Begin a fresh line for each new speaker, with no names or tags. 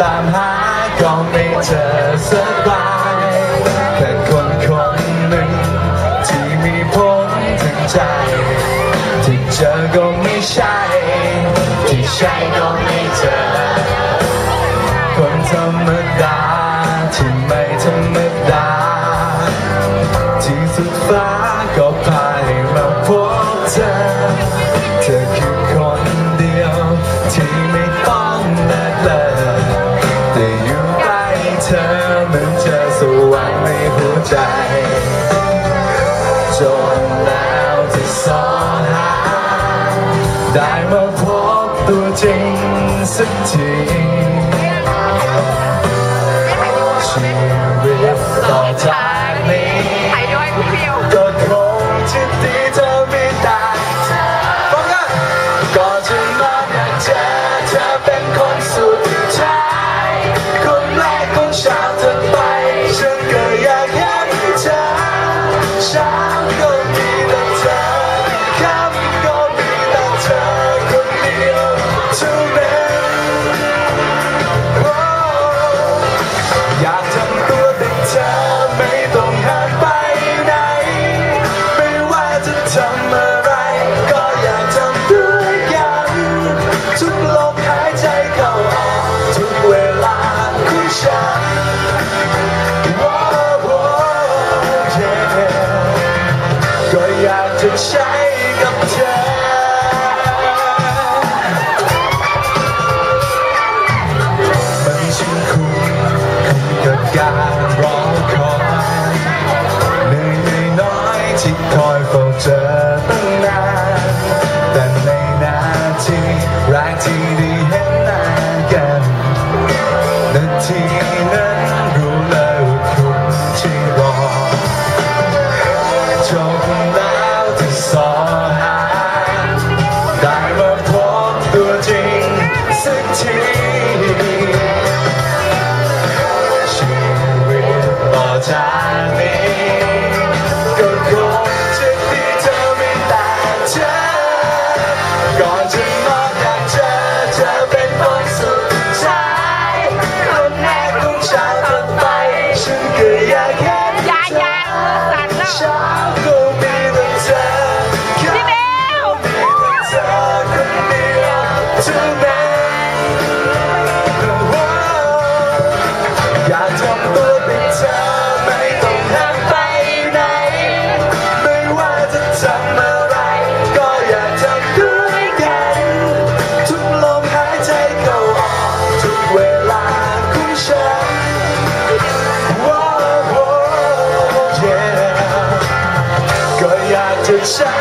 ตามหาก็ไม่เจอสักรายแต่คนคนหนึ่ง ที่มีผลถึงใจ ที่เจอก็ไม่ใช่ ที่ใช่ก็ไม่เจอ คนธรรมดาที่ไม่ธรรมดา เหมือนเจอสว่างในหัวใจ จนแล้วที่สอนหา ได้มาพบตัวจริงสักที มันช่าคุ้การรอคอยเหนื่อยน้อยที่คอยเฝ้เธอตั้งนานแต่ในนาทีแรกที่ได้เห็นหน้ากันนาทีนั้น time. It's.